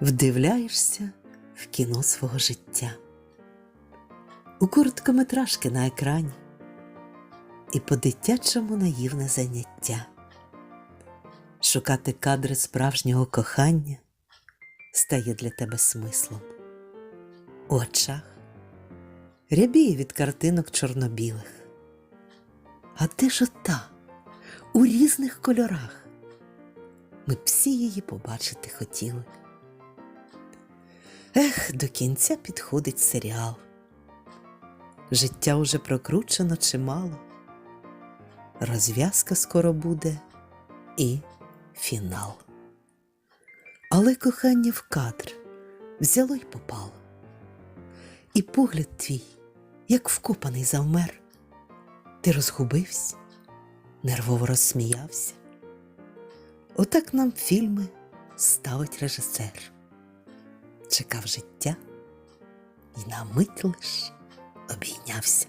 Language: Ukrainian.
вдивляєшся в кіно свого життя, у короткометражки на екрані і по-дитячому наївне заняття. Шукати кадри справжнього кохання стає для тебе смислом. У очах рябіє від картинок чорно-білих. А де ж ота у різних кольорах? Ми всі її побачити хотіли. Ех, до кінця підходить серіал. Життя уже прокручено чимало. Розв'язка скоро буде і фінал. Але кохання в кадр взяло й попало. І погляд твій, як вкопаний завмер. Ти розгубився, нервово розсміявся. Отак нам фільми ставить режисер. Чекав життя і на мить лиш обійнявся.